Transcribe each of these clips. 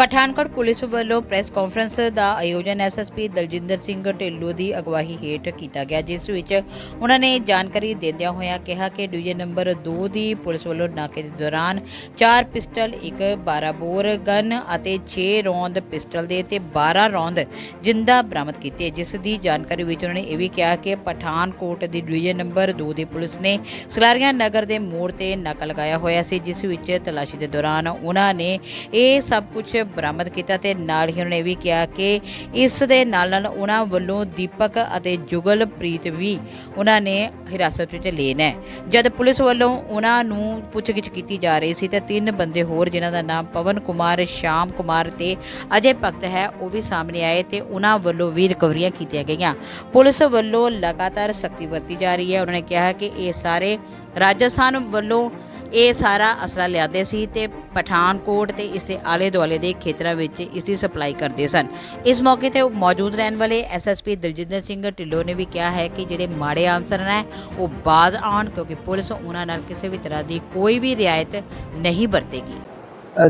Pathankot police ਵੱਲੋਂ press conference ਦਾ ਆਯੋਜਨ ਐਸਐਸਪੀ ਦਲਜਿੰਦਰ ਸਿੰਘ ਢਿੱਲੋਂ ਦੀ ਅਗਵਾਈ ਹੇਠ ਕੀਤਾ ਗਿਆ, ਜਿਸ ਵਿੱਚ ਉਹਨਾਂ ਨੇ ਜਾਣਕਾਰੀ ਦਿੰਦਿਆਂ ਹੋਇਆਂ ਕਿਹਾ ਕਿ ਡਿਵੀਜ਼ਨ ਨੰਬਰ 2 ਦੀ ਪੁਲਿਸ ਵੱਲੋਂ ਨਾਕੇ ਦੇ ਦੌਰਾਨ 4 ਪਿਸਟਲ, ਇੱਕ 12 ਬੋਰ ਗਨ ਅਤੇ 6 ਰੌਂਦ ਪਿਸਟਲ ਦੇ ਤੇ 12 ਰੌਂਦ ਜਿੰਦਾ ਬਰਾਮਦ ਕੀਤੇ, ਜਿਸ ਦੀ ਜਾਣਕਾਰੀ ਵਿੱਚ ਉਹਨਾਂ ਨੇ ਇਹ ਵੀ ਕਿਹਾ ਕਿ ਪਠਾਨਕੋਟ ਦੀ ਡਿਵੀਜ਼ਨ ਨੰਬਰ 2 ਦੀ ਪੁਲਿਸ ਨੇ ਸਲਾਰੀਆਂ ਨਗਰ ਦੇ ਮੋੜ ਤੇ ਨਾਕਾ ਲਗਾਇਆ ਹੋਇਆ ਸੀ, ਜਿਸ ਵਿੱਚ ਤਲਾਸ਼ੀ ਦੇ ਦੌਰਾਨ ਉਹਨਾਂ ਨੇ ਇਹ ਸਭ ਕੁਝ ਬਰਾਮਦ ਕੀਤਾ ਤੇ ਨਾਲ ਹੀ ਉਹਨਾਂ ਨੇ ਵੀ ਕਿਹਾ ਕਿ ਇਸ ਦੇ ਨਾਲ ਨਾਲ ਉਹਨਾਂ ਵੱਲੋਂ ਦੀਪਕ ਅਤੇ ਜੁਗਲਪ੍ਰੀਤ ਵੀ ਉਹਨਾਂ ਨੇ ਹਿਰਾਸਤ ਵਿੱਚ ਲੈਣਾ ਹੈ ਜਦ ਪੁਲਿਸ ਵੱਲੋਂ ਉਹਨਾਂ ਨੂੰ ਪੁੱਛਗਿੱਛ ਕੀਤੀ ਜਾ ਰਹੀ ਸੀ ਤਾਂ ਤਿੰਨ ਬੰਦੇ ਹੋਰ ਜਿਨ੍ਹਾਂ ਦਾ ਨਾਮ ਪਵਨ ਕੁਮਾਰ, ਸ਼ਾਮ ਕੁਮਾਰ ਤੇ ਅਜੇ ਭਗਤ ਹੈ, ਉਹ ਵੀ ਸਾਹਮਣੇ ਆਏ ਤੇ ਉਹਨਾਂ ਵੱਲੋਂ ਵੀ ਰਿਕਵਰੀਆਂ ਕੀਤੀਆਂ ਗਈਆਂ। ਪੁਲਿਸ ਵੱਲੋਂ ਲਗਾਤਾਰ ਸਖਤੀ ਵਰਤੀ ਜਾ ਰਹੀ ਹੈ। ਉਹਨਾਂ ਨੇ ਕਿਹਾ ਕਿ ਇਹ ਸਾਰੇ ਰਾਜਸਥਾਨ ਵੱਲੋਂ ਇਹ ਸਾਰਾ ਅਸਲਾ ਲਿਆਦੇ ਸੀ ਤੇ ਪਠਾਨਕੋਟ ਤੇ ਇਸ ਦੇ ਆਲੇ ਦੁਆਲੇ ਦੇ ਖੇਤਰਾਂ ਵਿੱਚ ਇਸ ਦੀ ਸਪਲਾਈ ਕਰਦੇ ਸਨ। ਇਸ ਮੌਕੇ ਤੇ ਮੌਜੂਦ ਰਹਿਣ ਵਾਲੇ ਐਸਐਸਪੀ ਦਲਜਿੰਦਰ ਸਿੰਘ ਢਿੱਲੋਂ ਨੇ ਵੀ ਕਿਹਾ ਹੈ ਕਿ ਜਿਹੜੇ ਮਾੜੇ ਆਨਸਰ ਨੇ, ਉਹ ਬਾਜ਼ ਆਉਣ ਕਿਉਂਕਿ ਪੁਲਿਸ ਉਹਨਾਂ ਨਾਲ ਕਿਸੇ ਵੀ ਤਰ੍ਹਾਂ ਦੀ ਕੋਈ ਵੀ ਰਿਆਇਤ ਨਹੀਂ ਵਰਤੇਗੀ।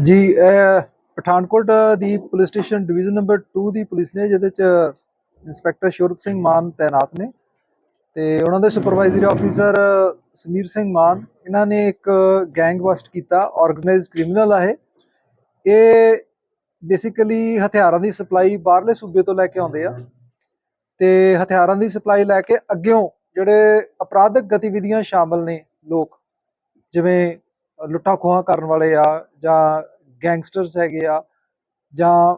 ਜੀ ਪਠਾਨਕੋਟ ਦੀ ਪੁਲਿਸ ਸਟੇਸ਼ਨ ਡਿਵੀਜ਼ਨ ਨੰਬਰ 2 ਦੀ ਪੁਲਿਸ ਨੇ, ਜਿਹਦੇ ਚ ਇੰਸਪੈਕਟਰ ਸ਼ੁਰਤ ਸਿੰਘ ਮਾਨ ਤੈਨਾਤ ਨੇ ਤੇ ਉਹਨਾਂ ਦੇ ਸੁਪਰਵਾਈਜ਼ਰੀ ਆਫੀਸਰ ਸਮੀਰ ਸਿੰਘ ਮਾਨ, ਇਹਨਾਂ ਨੇ ਇੱਕ ਗੈਂਗ ਬਸਟ ਕੀਤਾ ਆਰਗੇਨਾਈਜ਼ਡ ਕ੍ਰਿਮੀਨਲ ਆ ਇਹ। ਇਹ ਬੇਸਿਕਲੀ ਹਥਿਆਰਾਂ ਦੀ ਸਪਲਾਈ ਬਾਹਰਲੇ ਸੂਬੇ ਤੋਂ ਲੈ ਕੇ ਆਉਂਦੇ ਆ। ਤੇ ਹਥਿਆਰਾਂ ਦੀ ਸਪਲਾਈ ਲੈ ਕੇ ਅੱਗਿਓਂ ਜਿਹੜੇ ਅਪਰਾਧਿਕ ਗਤੀਵਿਧੀਆਂ ਸ਼ਾਮਲ ਨੇ ਲੋਕ, ਜਿਵੇਂ ਲੁੱਟਾਂ ਖੋਹਾਂ ਕਰਨ ਵਾਲੇ ਆ ਜਾਂ ਗੈਂਗਸਟਰਸ ਹੈਗੇ ਆ ਜਾਂ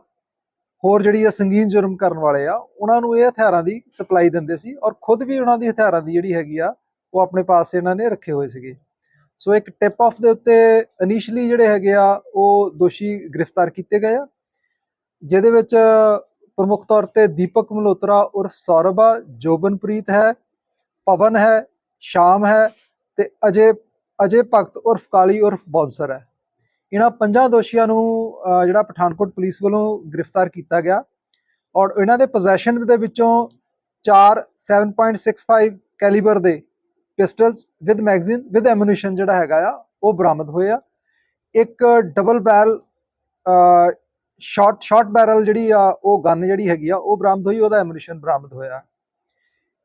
ਹੋਰ ਜਿਹੜੀ ਆ ਸੰਗੀਨ ਜੁਰਮ ਕਰਨ ਵਾਲੇ ਆ, ਉਹਨਾਂ ਨੂੰ ਇਹ ਹਥਿਆਰਾਂ ਦੀ ਸਪਲਾਈ ਦਿੰਦੇ ਸੀ ਔਰ ਖੁਦ ਵੀ ਉਹਨਾਂ ਦੀ ਹਥਿਆਰਾਂ ਦੀ ਜਿਹੜੀ ਹੈਗੀ ਆ, ਉਹ ਆਪਣੇ ਪਾਸ ਇਹਨਾਂ ਨੇ ਰੱਖੇ ਹੋਏ ਸੀਗੇ। ਸੋ ਇੱਕ ਟਿਪ ਆਫ ਦੇ ਉੱਤੇ ਇਨੀਸ਼ੀਅਲੀ ਜਿਹੜੇ ਹੈਗੇ ਆ, ਉਹ ਦੋਸ਼ੀ ਗ੍ਰਿਫਤਾਰ ਕੀਤੇ ਗਏ ਆ, ਜਿਹਦੇ ਵਿੱਚ ਪ੍ਰਮੁੱਖ ਤੌਰ ਤੇ ਦੀਪਕ ਮਲਹੋਤਰਾ ਉਰਫ ਸੌਰਭ ਆ ਜੋਬਨਪ੍ਰੀਤ ਹੈ, ਪਵਨ ਹੈ, ਸ਼ਾਮ ਹੈ ਤੇ ਅਜੇ ਅਜੇ ਭਗਤ ਉਰਫ ਕਾਲੀ ਉਰਫ ਬੌਂਸਰ ਹੈ। ਇਹਨਾਂ ਪੰਜਾਂ ਦੋਸ਼ੀਆਂ ਨੂੰ ਜਿਹੜਾ ਪਠਾਨਕੋਟ ਪੁਲਿਸ ਵੱਲੋਂ ਗ੍ਰਿਫਤਾਰ ਕੀਤਾ ਗਿਆ ਔਰ ਇਹਨਾਂ ਦੇ ਪੋਜੈਸ਼ਨ ਦੇ ਵਿੱਚੋਂ 4 7.65 ਕੈਲੀਬਰ ਦੇ pistols with magazine with ammunition ਜਿਹੜਾ ਹੈਗਾ ਆ, ਉਹ ਬਰਾਮਦ ਹੋਏ ਆ। ਇੱਕ double barrel short short barrel ਜਿਹੜੀ ਆ, ਉਹ ਗਨ ਜਿਹੜੀ ਹੈਗੀ ਆ, ਉਹ ਬਰਾਮਦ ਹੋਈ, ਉਹਦਾ ਐਮੂਨੀਸ਼ਨ ਬਰਾਮਦ ਹੋਇਆ।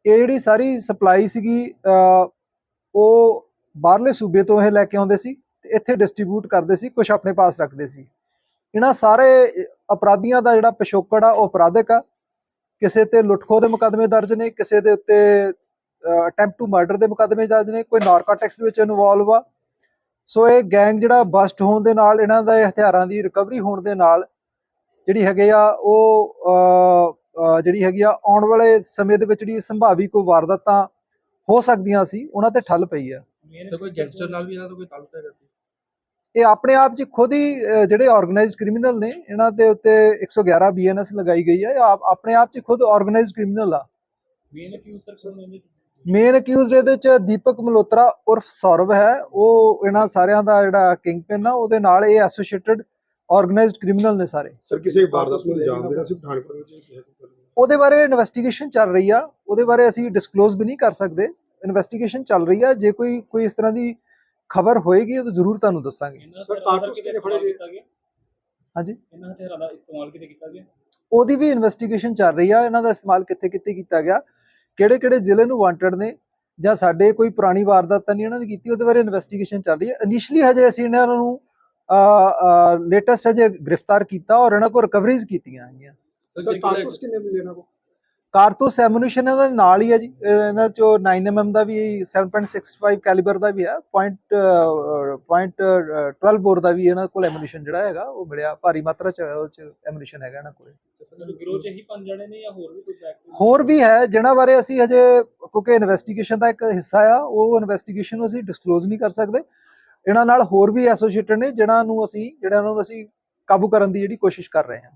ਇਹ ਜਿਹੜੀ ਸਾਰੀ ਸਪਲਾਈ ਸੀਗੀ ਉਹ ਬਾਹਰਲੇ ਸੂਬੇ ਤੋਂ ਇਹ ਲੈ ਕੇ ਆਉਂਦੇ ਸੀ। ਤੇ ਇੱਥੇ ਡਿਸਟ੍ਰੀਬਿਊਟ ਕਰਦੇ ਸੀ ਕੁਝ ਆਪਣੇ ਪਾਸ ਰੱਖਦੇ ਸੀ। ਇਹਨਾਂ ਸਾਰੇ ਅਪਰਾਧੀਆਂ ਦਾ ਜਿਹੜਾ ਪਿਛੋਕੜ ਆ, ਉਹ ਅਪਰਾਧਿਕ ਆ। ਕਿਸੇ ਤੇ ਲੁੱਟਖੋ ਦੇ ਮੁਕੱਦਮੇ ਦਰਜ ਨੇ, ਕਿਸੇ ਦੇ ਉੱਤੇ ਅਟੈਂਪਟ ਟੂ ਮਰਡਰ ਦੇ ਮੁਕੱਦਮੇ ਦਰਜ ਨੇ, ਕੋਈ ਨਾਰਕੋਟਿਕਸ ਦੇ ਵਿੱਚ ਇਨਵੋਲਵ ਆ। ਸੋ ਇਹ ਗੈਂਗ ਜਿਹੜਾ ਬਸਟ ਹੋਣ ਦੇ ਨਾਲ, ਇਹਨਾਂ ਦਾ ਹਥਿਆਰਾਂ ਦੀ ਰਿਕਵਰੀ ਹੋਣ ਦੇ ਨਾਲ ਜਿਹੜੀ ਹੈਗੇ ਆ, ਉਹ ਜਿਹੜੀ ਹੈਗੀ ਆ, ਆਉਣ ਵਾਲੇ ਸਮੇਂ ਦੇ ਵਿੱਚ ਜਿਹੜੀ ਸੰਭਾਵੀ ਕੋਈ ਵਾਰਦਾਤਾਂ ਹੋ ਸਕਦੀਆਂ ਸੀ, ਉਹਨਾਂ ਤੇ ਠੱਲ ਪਈ ਆ। ਤੇ ਕੋਈ ਗੈਂਗਸਟਰ ਨਾਲ ਵੀ ਇਹਨਾਂ ਦਾ ਕੋਈ ਤਾਲੁਕ ਹੈਗਾ? ਇਹ ਆਪਣੇ ਆਪ 'ਚ ਖੁਦ ਹੀ ਜਿਹੜੇ ਆਰਗੇਨਾਈਜ਼ਡ ਕ੍ਰਿਮੀਨਲ ਨੇ ਇਹਨਾਂ ਦੇ ਉੱਤੇ 111 ਬੀਐਨਐਸ ਲਗਾਈ ਗਈ ਹੈ। ਆਪ- ਆਪਣੇ ਆਪ 'ਚ ਖੁਦ ਆਰਗੇਨਾਈਜ਼ਡ ਕ੍ਰਿਮੀਨਲ ਆ। ਮੇਨ ਅਕਿਊਜ਼ ਸਰ ਕੋਣ ਨੇ ਮੇਨ ਅਕਿਊਜ਼ਡ ਇਹਦੇ 'ਚ ਦੀਪਕ ਮਲਹੋਤਰਾ ਉਰਫ ਸੌਰਵ ਹੈ। ਉਹ ਇਹਨਾਂ ਸਾਰਿਆਂ ਦਾ ਜਿਹੜਾ ਕਿੰਗ ਪਿਨ ਆ ਉਹਦੇ ਨਾਲ ਇਹ ਐਸੋਸੀਏਟਡ ਆਰਗੇਨਾਈਜ਼ਡ ਕ੍ਰਿਮੀਨਲ ਨੇ ਸਾਰੇ। ਸਰ ਕਿਸੇ ਵਾਰਦਾਤ ਨੂੰ ਅੰਜਾਮ ਦੇਣਾ ਸੀ ਪਠਾਨਕੋਟ ਵਿੱਚ ਉਹਦੇ ਬਾਰੇ ਇਨਵੈਸਟੀਗੇਸ਼ਨ ਚੱਲ ਰਹੀ ਆ। ਉਹਦੇ ਬਾਰੇ ਅਸੀਂ ਡਿਸਕਲੋਜ਼ ਵੀ ਨਹੀਂ ਕਰ ਸਕਦੇ। ਇਨਵੈਸਟੀਗੇਸ਼ਨ ਚੱਲ ਰਹੀ ਆ। ਜੇ ਕੋਈ ਕੋਈ ਇਸ ਤਰ੍ਹਾਂ ਦੀ ਖਬਰ ਹੋਏਗੀ ਤਾਂ ਜ਼ਰੂਰ ਤੁਹਾਨੂੰ ਦੱਸਾਂਗੇ। ਇਹਨਾਂ ਹਥਿਆਰਾਂ ਦਾ ਕਿਤੇ ਫੜੇ? ਕੀਤਾ ਗਿਆ? ਹਾਂਜੀ। ਇਹਨਾਂ ਹਥਿਆਰਾਂ ਦਾ ਇਸਤੇਮਾਲ ਕਿਤੇ ਕੀਤਾ ਗਿਆ? ਉਹਦੀ ਵੀ ਇਨਵੈਸਟੀਗੇਸ਼ਨ ਚੱਲ ਰਹੀ ਆ ਇਹਨਾਂ ਦਾ ਇਸਤੇਮਾਲ ਕਿੱਥੇ ਕਿੱਥੇ ਕੀਤਾ ਗਿਆ? ਕਿਹੜੇ ਕਿਹੜੇ ਜ਼ਿਲ੍ਹੇ ਨੂੰ ਵਾਂਟਡ ਨੇ? ਜਾਂ ਸਾਡੇ ਕੋਈ ਪੁਰਾਣੀ ਵਾਰਦਾਤ ਤਾਂ ਨਹੀਂ ਇਹਨਾਂ ਨੇ ਕੀਤੀ? ਉਹਦੇ ਬਾਰੇ ਇਨਵੈਸਟੀਗੇਸ਼ਨ ਚੱਲ ਰਹੀ ਹੈ ਇਨੀਸ਼ੀਅਲੀ ਹਜੇ ਅਸੀਂ ਇਹਨਾਂ ਨੂੰ ਲੇਟੈਸਟ ਹਜੇ ਗ੍ਰਿਫਤਾਰ ਕੀਤਾ ਔਰ ਇਹਨਾਂ ਕੋਲ ਰਿਕਵਰੀਜ਼ ਕੀਤੀਆਂ ਹੈਗੀਆਂ ਸਰ ਕਾਰਤੂਸ ਕਿੰਨੇ ਮਿਲੇ ਇਹਨਾਂ ਕੋ ਕਾਰਤੂਸ ਐਮੂਨੀਸ਼ਨ ਇਹਨਾਂ ਦੇ ਨਾਲ ਹੀ ਹੈ ਜੀ। ਇਹ ਇਹਨਾਂ ਚੋਂ 9mm ਦਾ ਵੀ 7.65 ਕੈਲੀਬਰ ਦਾ ਵੀ ਹੈ ਪੁਆਇੰਟ ਪੁਆਇੰਟ 12 ਬੋਰ ਦਾ ਵੀ ਇਹਨਾਂ ਕੋਲ ਐਮੂਨੀਸ਼ਨ ਜਿਹੜਾ ਹੈਗਾ ਉਹ ਮਿਲਿਆ। ਭਾਰੀ ਮਾਤਰਾ ਚ ਉਹ ਚ ਐਮੂਨੀਸ਼ਨ ਹੈਗਾ ਇਹਨਾਂ ਕੋਲ। ਸਰ ਗਿਰੋਹ ਚ ਹੀ ਪੰਜ ਜਣੇ ਨੇ ਜਾਂ ਹੋਰ ਵੀ ਕੋਈ ਬੈਕ ਹੋਰ ਵੀ ਹੈ। ਜਿਨ੍ਹਾਂ ਬਾਰੇ ਅਸੀਂ ਹਜੇ ਕਿਉਂਕਿ ਇਨਵੈਸਟੀਗੇਸ਼ਨ ਦਾ ਇੱਕ ਹਿੱਸਾ ਆ ਉਹ ਇਨਵੈਸਟੀਗੇਸ਼ਨ ਨੂੰ ਅਸੀਂ ਡਿਸਕਲੋਜ਼ ਨਹੀਂ ਕਰ ਸਕਦੇ। ਇਹਨਾਂ ਨਾਲ ਹੋਰ ਵੀ ਐਸੋਸੀਏਟਡ ਨੇ ਜਿਨ੍ਹਾਂ ਨੂੰ ਅਸੀਂ ਜਿਹੜਾ ਨੂੰ ਅਸੀਂ ਕਾਬੂ ਕਰਨ ਦੀ ਜਿਹੜੀ ਕੋਸ਼ਿਸ਼ ਕਰ ਰਹੇ ਹਾਂ।